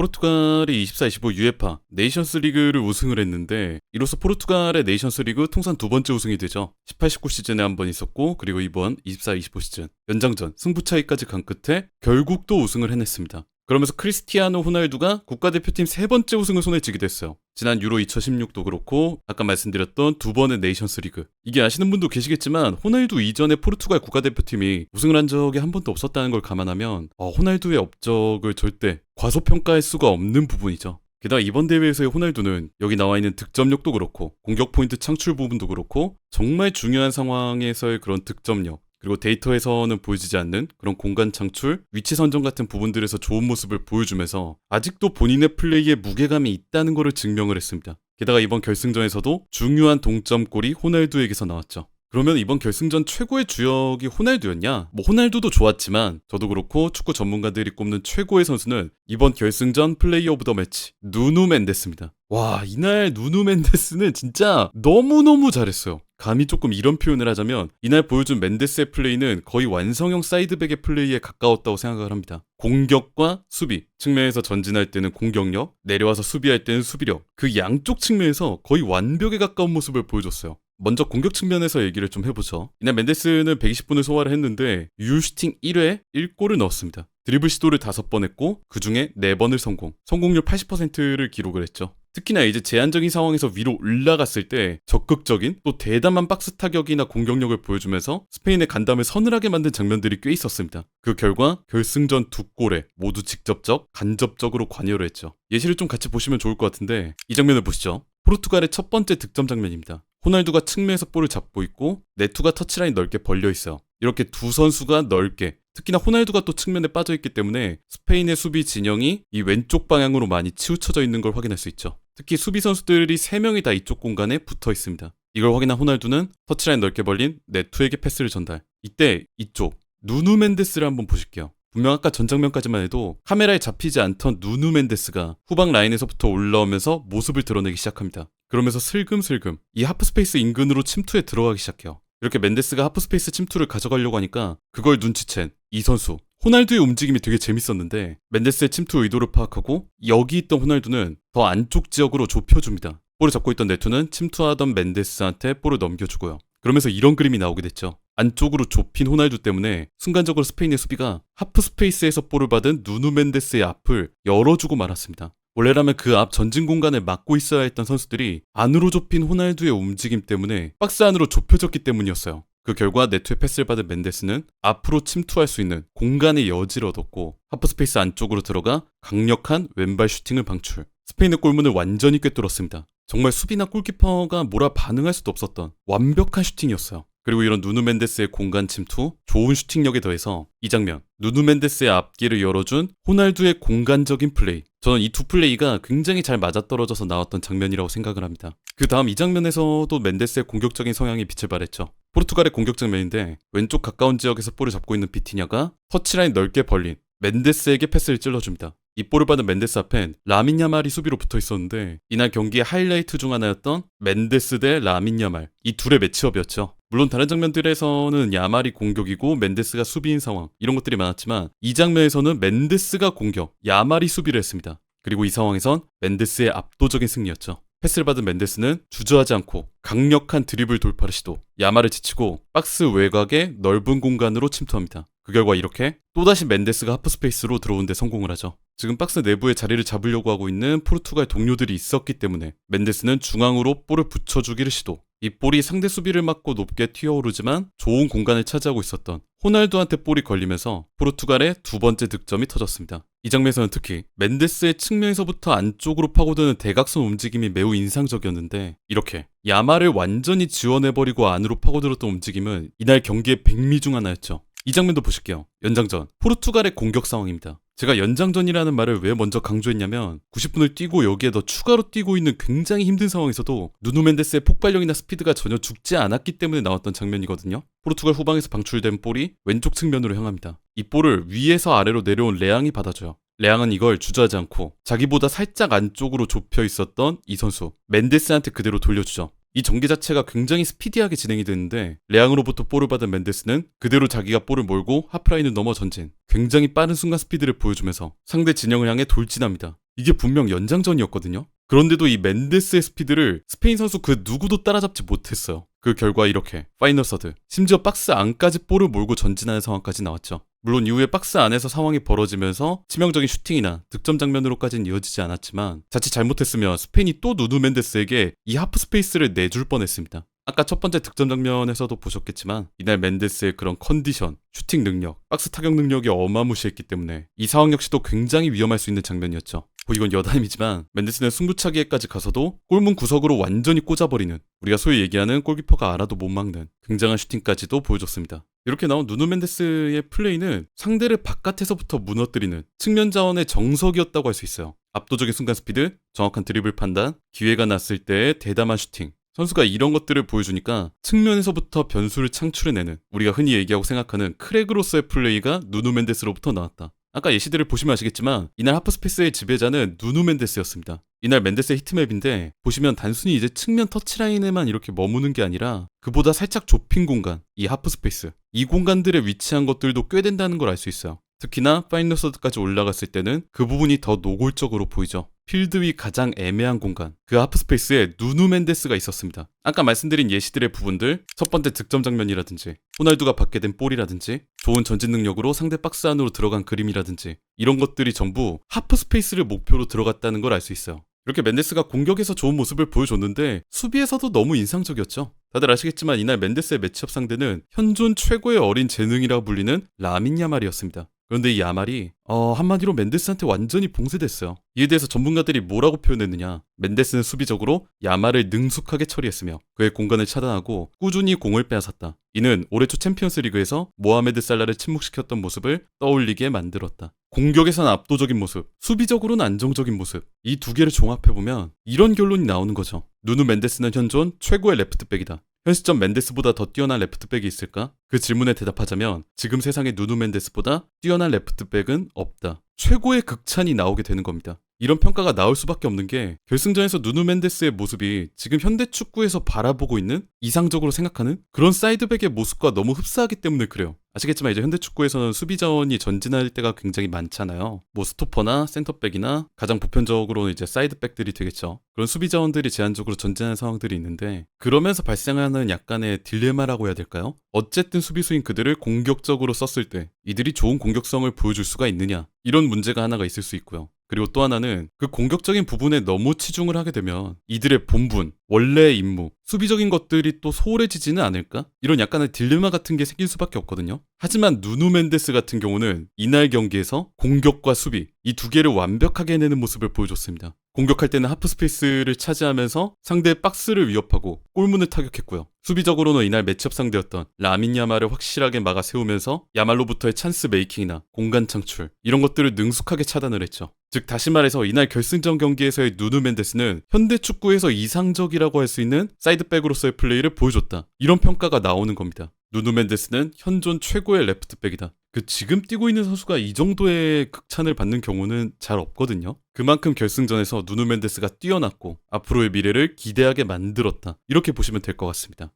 포르투갈이 24-25 UEFA 네이션스 리그를 우승을 했는데 이로써 포르투갈의 네이션스 리그 통산 두 번째 우승이 되죠. 18-19 시즌에 한 번 있었고 그리고 이번 24-25 시즌 연장전 승부 차이까지 간 끝에 결국 또 우승을 해냈습니다. 그러면서 크리스티아노 호날두가 국가대표팀 세 번째 우승을 손에 쥐게 됐어요. 지난 유로 2016도 그렇고 아까 말씀드렸던 두 번의 네이션스 리그. 이게 아시는 분도 계시겠지만 호날두 이전에 포르투갈 국가대표팀이 우승을 한 적이 한 번도 없었다는 걸 감안하면 어, 호날두의 업적을 절대 과소평가할 수가 없는 부분이죠. 게다가 이번 대회에서의 호날두는 여기 나와 있는 득점력도 그렇고 공격 포인트 창출 부분도 그렇고 정말 중요한 상황에서의 그런 득점력 그리고 데이터에서는 보여지지 않는 그런 공간 창출, 위치 선정 같은 부분들에서 좋은 모습을 보여주면서 아직도 본인의 플레이에 무게감이 있다는 것을 증명을 했습니다. 게다가 이번 결승전에서도 중요한 동점골이 호날두에게서 나왔죠. 그러면 이번 결승전 최고의 주역이 호날두였냐? 뭐 호날두도 좋았지만 저도 그렇고 축구 전문가들이 꼽는 최고의 선수는 이번 결승전 플레이 오브 더 매치 누누 멘데스입니다. 와 이날 누누 멘데스는 진짜 너무너무 잘했어요. 감히 조금 이런 표현을 하자면 이날 보여준 멘데스의 플레이는 거의 완성형 사이드백의 플레이에 가까웠다고 생각을 합니다. 공격과 수비 측면에서 전진할 때는 공격력, 내려와서 수비할 때는 수비력 그 양쪽 측면에서 거의 완벽에 가까운 모습을 보여줬어요. 먼저 공격 측면에서 얘기를 좀 해보죠. 이날 멘데스는 120분을 소화를 했는데 유슈팅 1회 1골을 넣었습니다. 드리블 시도를 5번 했고 그 중에 4번을 성공. 성공률 80%를 기록을 했죠. 특히나 이제 제한적인 상황에서 위로 올라갔을 때 적극적인 또 대담한 박스 타격이나 공격력을 보여주면서 스페인의 간담을 서늘하게 만든 장면들이 꽤 있었습니다. 그 결과 결승전 두 골에 모두 직접적, 간접적으로 관여를 했죠. 예시를 좀 같이 보시면 좋을 것 같은데 이 장면을 보시죠. 포르투갈의 첫 번째 득점 장면입니다. 호날두가 측면에서 볼을 잡고 있고 네투가 터치라인 넓게 벌려 있어요. 이렇게 두 선수가 넓게 특히나 호날두가 또 측면에 빠져 있기 때문에 스페인의 수비 진영이 이 왼쪽 방향으로 많이 치우쳐져 있는 걸 확인할 수 있죠. 특히 수비 선수들이 3명이 다 이쪽 공간에 붙어 있습니다. 이걸 확인한 호날두는 터치라인 넓게 벌린 네투에게 패스를 전달. 이때 이쪽 누누 멘데스를 한번 보실게요. 분명 아까 전 장면까지만 해도 카메라에 잡히지 않던 누누 멘데스가 후방 라인에서부터 올라오면서 모습을 드러내기 시작합니다. 그러면서 슬금슬금 이 하프스페이스 인근으로 침투에 들어가기 시작해요. 이렇게 멘데스가 하프스페이스 침투를 가져가려고 하니까 그걸 눈치챈 이 선수 호날두의 움직임이 되게 재밌었는데 멘데스의 침투 의도를 파악하고 여기 있던 호날두는 더 안쪽 지역으로 좁혀줍니다. 볼을 잡고 있던 네투는 침투하던 멘데스한테 볼을 넘겨주고요. 그러면서 이런 그림이 나오게 됐죠. 안쪽으로 좁힌 호날두 때문에 순간적으로 스페인의 수비가 하프 스페이스에서 볼을 받은 누누 멘데스의 앞을 열어주고 말았습니다. 원래라면 그 앞 전진 공간을 막고 있어야 했던 선수들이 안으로 좁힌 호날두의 움직임 때문에 박스 안으로 좁혀졌기 때문이었어요. 그 결과 네트의 패스를 받은 멘데스는 앞으로 침투할 수 있는 공간의 여지를 얻었고 하프스페이스 안쪽으로 들어가 강력한 왼발 슈팅을 방출. 스페인의 골문을 완전히 꿰뚫었습니다. 정말 수비나 골키퍼가 뭐라 반응할 수도 없었던 완벽한 슈팅이었어요. 그리고 이런 누누 멘데스의 공간 침투, 좋은 슈팅력에 더해서 이 장면, 누누 멘데스의 앞길을 열어준 호날두의 공간적인 플레이. 저는 이 두 플레이가 굉장히 잘 맞아떨어져서 나왔던 장면이라고 생각을 합니다. 그 다음 이 장면에서도 멘데스의 공격적인 성향이 빛을 발했죠. 포르투갈의 공격 장면인데 왼쪽 가까운 지역에서 볼을 잡고 있는 비티냐가 터치라인 넓게 벌린 멘데스에게 패스를 찔러줍니다. 이 볼을 받은 멘데스 앞엔 라민 야말이 수비로 붙어 있었는데 이날 경기의 하이라이트 중 하나였던 멘데스 대 라민 야말 이 둘의 매치업이었죠. 물론 다른 장면들에서는 야말이 공격이고 멘데스가 수비인 상황 이런 것들이 많았지만 이 장면에서는 멘데스가 공격, 야말이 수비를 했습니다. 그리고 이 상황에선 멘데스의 압도적인 승리였죠. 패스를 받은 멘데스는 주저하지 않고 강력한 드리블 돌파를 시도, 야마를 지치고 박스 외곽의 넓은 공간으로 침투합니다. 그 결과 이렇게 또다시 멘데스가 하프스페이스로 들어오는데 성공을 하죠. 지금 박스 내부에 자리를 잡으려고 하고 있는 포르투갈 동료들이 있었기 때문에 멘데스는 중앙으로 볼을 붙여주기를 시도. 이 볼이 상대 수비를 막고 높게 튀어오르지만 좋은 공간을 차지하고 있었던 호날두한테 볼이 걸리면서 포르투갈의 두 번째 득점이 터졌습니다. 이 장면에서는 특히 멘데스의 측면에서부터 안쪽으로 파고드는 대각선 움직임이 매우 인상적이었는데 이렇게 야마를 완전히 지원해버리고 안으로 파고들었던 움직임은 이날 경기의 백미 중 하나였죠. 이 장면도 보실게요. 연장전. 포르투갈의 공격 상황입니다. 제가 연장전이라는 말을 왜 먼저 강조했냐면 90분을 뛰고 여기에 더 추가로 뛰고 있는 굉장히 힘든 상황에서도 누누 멘데스의 폭발력이나 스피드가 전혀 죽지 않았기 때문에 나왔던 장면이거든요. 포르투갈 후방에서 방출된 볼이 왼쪽 측면으로 향합니다. 이 볼을 위에서 아래로 내려온 레앙이 받아줘요. 레앙은 이걸 주저하지 않고 자기보다 살짝 안쪽으로 좁혀 있었던 이 선수 멘데스한테 그대로 돌려주죠. 이 전개 자체가 굉장히 스피디하게 진행이 되는데 레앙으로부터 볼을 받은 멘데스는 그대로 자기가 볼을 몰고 하프라인을 넘어 전진 굉장히 빠른 순간 스피드를 보여주면서 상대 진영을 향해 돌진합니다. 이게 분명 연장전이었거든요. 그런데도 이 멘데스의 스피드를 스페인 선수 그 누구도 따라잡지 못했어요. 그 결과 이렇게 파이널 서드 심지어 박스 안까지 볼을 몰고 전진하는 상황까지 나왔죠. 물론 이후에 박스 안에서 상황이 벌어지면서 치명적인 슈팅이나 득점 장면으로까지는 이어지지 않았지만 자칫 잘못했으면 스페인이 또 누누 멘데스에게 이 하프 스페이스를 내줄 뻔했습니다. 아까 첫 번째 득점 장면에서도 보셨겠지만 이날 멘데스의 그런 컨디션, 슈팅 능력, 박스 타격 능력이 어마무시했기 때문에 이 상황 역시도 굉장히 위험할 수 있는 장면이었죠. 뭐 이건 여담이지만 멘데스는 승부차기에까지 가서도 골문 구석으로 완전히 꽂아버리는 우리가 소위 얘기하는 골키퍼가 알아도 못 막는 굉장한 슈팅까지도 보여줬습니다. 이렇게 나온 누누 멘데스의 플레이는 상대를 바깥에서부터 무너뜨리는 측면 자원의 정석이었다고 할 수 있어요. 압도적인 순간 스피드, 정확한 드리블 판단, 기회가 났을 때의 대담한 슈팅. 선수가 이런 것들을 보여주니까 측면에서부터 변수를 창출해내는 우리가 흔히 얘기하고 생각하는 크레그로서의 플레이가 누누 멘데스로부터 나왔다. 아까 예시들을 보시면 아시겠지만 이날 하프스페이스의 지배자는 누누 멘데스였습니다. 이날 멘데스의 히트맵인데 보시면 단순히 이제 측면 터치라인에만 이렇게 머무는 게 아니라 그보다 살짝 좁힌 공간, 이 하프스페이스 이 공간들에 위치한 것들도 꽤 된다는 걸 알 수 있어요. 특히나 파이널 서드까지 올라갔을 때는 그 부분이 더 노골적으로 보이죠. 필드 위 가장 애매한 공간, 그 하프스페이스에 누누 멘데스가 있었습니다. 아까 말씀드린 예시들의 부분들, 첫 번째 득점 장면이라든지, 호날두가 받게 된 볼이라든지, 좋은 전진 능력으로 상대 박스 안으로 들어간 그림이라든지, 이런 것들이 전부 하프스페이스를 목표로 들어갔다는 걸 알 수 있어요. 이렇게 멘데스가 공격에서 좋은 모습을 보여줬는데 수비에서도 너무 인상적이었죠. 다들 아시겠지만 이날 멘데스의 매치업 상대는 현존 최고의 어린 재능이라 불리는 라민 야말이었습니다. 그런데 이 야말이 어, 한마디로 멘데스한테 완전히 봉쇄됐어요. 이에 대해서 전문가들이 뭐라고 표현했느냐? 멘데스는 수비적으로 야말을 능숙하게 처리했으며 그의 공간을 차단하고 꾸준히 공을 빼앗았다. 이는 올해 초 챔피언스 리그에서 모하메드 살라를 침묵시켰던 모습을 떠올리게 만들었다. 공격에선 압도적인 모습, 수비적으로는 안정적인 모습. 이 두 개를 종합해보면 이런 결론이 나오는 거죠. 누누 멘데스는 현존 최고의 레프트백이다. 현 시점 멘데스보다 더 뛰어난 레프트백이 있을까? 그 질문에 대답하자면 지금 세상에 누누 멘데스보다 뛰어난 레프트백은 없다. 최고의 극찬이 나오게 되는 겁니다. 이런 평가가 나올 수밖에 없는 게 결승전에서 누누 멘데스의 모습이 지금 현대 축구에서 바라보고 있는 이상적으로 생각하는 그런 사이드백의 모습과 너무 흡사하기 때문에 그래요. 아시겠지만 이제 현대 축구에서는 수비 자원이 전진할 때가 굉장히 많잖아요. 뭐 스토퍼나 센터백이나 가장 보편적으로는 이제 사이드백들이 되겠죠. 그런 수비 자원들이 제한적으로 전진하는 상황들이 있는데 그러면서 발생하는 약간의 딜레마라고 해야 될까요? 어쨌든 수비수인 그들을 공격적으로 썼을 때 이들이 좋은 공격성을 보여줄 수가 있느냐 이런 문제가 하나가 있을 수 있고요. 그리고 또 하나는 그 공격적인 부분에 너무 치중을 하게 되면 이들의 본분, 원래의 임무, 수비적인 것들이 또 소홀해지지는 않을까? 이런 약간의 딜레마 같은 게 생길 수밖에 없거든요. 하지만 누누 멘데스 같은 경우는 이날 경기에서 공격과 수비 이 두 개를 완벽하게 해내는 모습을 보여줬습니다. 공격할 때는 하프 스페이스를 차지하면서 상대의 박스를 위협하고 골문을 타격했고요. 수비적으로는 이날 매치업 상대였던 라민 야말을 확실하게 막아 세우면서 야말로부터의 찬스 메이킹이나 공간 창출 이런 것들을 능숙하게 차단을 했죠. 즉 다시 말해서 이날 결승전 경기에서의 누누 멘데스는 현대 축구에서 이상적 이라고 할 수 있는 사이드백으로서의 플레이를 보여줬다. 이런 평가가 나오는 겁니다. 누누 멘데스는 현존 최고의 레프트백이다. 그 지금 뛰고 있는 선수가 이 정도의 극찬을 받는 경우는 잘 없거든요. 그만큼 결승전에서 누누 멘데스가 뛰어났고 앞으로의 미래를 기대하게 만들었다. 이렇게 보시면 될 것 같습니다.